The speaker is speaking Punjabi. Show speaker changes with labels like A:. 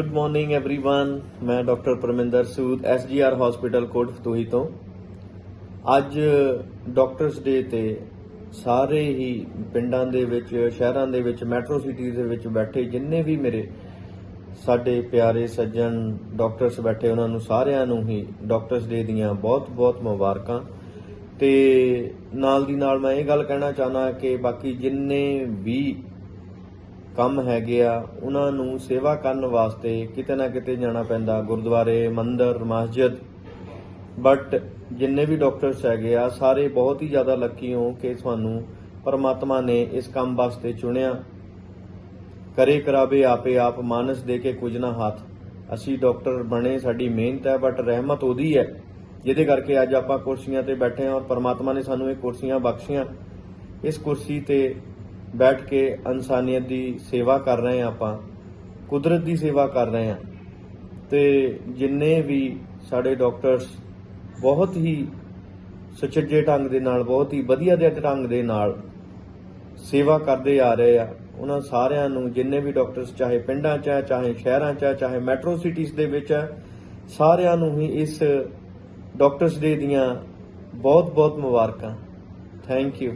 A: ਗੁੱਡ ਮਾਰਨਿੰਗ एवरीवन ਮੈਂ doctor Parminder Sood SGR hospital Kot Fatuhi ਤੋਂ ਅੱਜ ਡਾਕਟਰਸ ਡੇ ਤੇ ਸਾਰੇ ਹੀ ਪਿੰਡਾਂ ਦੇ ਵਿੱਚ ਸ਼ਹਿਰਾਂ ਦੇ ਵਿੱਚ ਮੈਟਰੋ ਸਿਟੀਜ਼ ਦੇ ਵਿੱਚ ਬੈਠੇ ਜਿੰਨੇ ਵੀ ਮੇਰੇ ਸਾਡੇ ਪਿਆਰੇ ਸੱਜਣ ਡਾਕਟਰਸ ਬੈਠੇ ਉਹਨਾਂ ਨੂੰ ਸਾਰਿਆਂ ਨੂੰ ਹੀ ਡਾਕਟਰਸ ਡੇ ਦੀਆਂ ਬਹੁਤ-ਬਹੁਤ ਮੁਬਾਰਕਾਂ ਤੇ ਨਾਲ ਦੀ ਨਾਲ ਮੈਂ ਇਹ ਗੱਲ ਕਹਿਣਾ ਚਾਹਨਾ ਕਿ ਬਾਕੀ ਜਿੰਨੇ ਵੀ ਕੰਮ ਹੈਗੇ ਆ, ਉਹਨਾਂ ਨੂੰ ਸੇਵਾ ਕਰਨ ਵਾਸਤੇ ਕਿਤੇ ਨਾ ਕਿਤੇ ਜਾਣਾ ਪੈਂਦਾ, ਗੁਰਦੁਆਰੇ, ਮੰਦਿਰ, ਮਸਜਿਦ। ਬਟ ਜਿੰਨੇ ਵੀ ਡਾਕਟਰਸ ਹੈਗੇ ਆ, ਸਾਰੇ ਬਹੁਤ ਹੀ ਜ਼ਿਆਦਾ ਲੱਕੀ ਹੋ ਕਿ ਤੁਹਾਨੂੰ ਪਰਮਾਤਮਾ ਨੇ ਇਸ ਕੰਮ ਵਾਸਤੇ ਚੁਣਿਆ। ਕਰੇ ਕਰਾਵੇ ਆਪੇ ਆਪ, ਮਾਨਸ ਦੇ ਕੇ ਕੁਝ ਨਾ ਹੱਥ। ਅਸੀਂ ਡਾਕਟਰ ਬਣੇ, ਸਾਡੀ ਮਿਹਨਤ ਹੈ ਬਟ ਰਹਿਮਤ ਉਹਦੀ ਹੈ। ਜਿਹਦੇ ਕਰਕੇ ਅੱਜ ਆਪਾਂ ਕੁਰਸੀਆਂ ਤੇ ਬੈਠੇ ਹਾਂ ਔਰ ਪਰਮਾਤਮਾ ਨੇ ਸਾਨੂੰ ਇਹ ਕੁਰਸੀਆਂ ਬਖਸ਼ੀਆਂ। ਇਸ ਕੁਰਸੀ ਤੇ ਬੈਠ ਕੇ ਇਨਸਾਨੀਅਤ ਦੀ ਸੇਵਾ ਕਰ ਰਹੇ ਹਾਂ ਆਪਾਂ, ਕੁਦਰਤ ਦੀ ਸੇਵਾ ਕਰ ਰਹੇ ਹਾਂ। ਤੇ ਜਿੰਨੇ ਵੀ ਸਾਡੇ ਡਾਕਟਰਸ ਬਹੁਤ ਹੀ ਸੁਚੱਜੇ ਢੰਗ ਦੇ ਨਾਲ, ਬਹੁਤ ਹੀ ਵਧੀਆ ਦੇ ਢੰਗ ਦੇ ਨਾਲ ਸੇਵਾ ਕਰਦੇ ਆ ਰਹੇ ਆ, ਉਹਨਾਂ ਸਾਰਿਆਂ ਨੂੰ ਜਿੰਨੇ ਵੀ ਡਾਕਟਰਸ, ਚਾਹੇ ਪਿੰਡਾਂ 'ਚ ਹੈ, ਚਾਹੇ ਸ਼ਹਿਰਾਂ 'ਚ ਹੈ, ਚਾਹੇ ਮੈਟਰੋ ਸਿਟੀਜ਼ ਦੇ ਵਿੱਚ ਹੈ, ਸਾਰਿਆਂ ਨੂੰ ਹੀ ਇਸ ਡਾਕਟਰਸ ਡੇ ਦੀਆਂ ਬਹੁਤ ਬਹੁਤ ਮੁਬਾਰਕਾਂ। Thank you.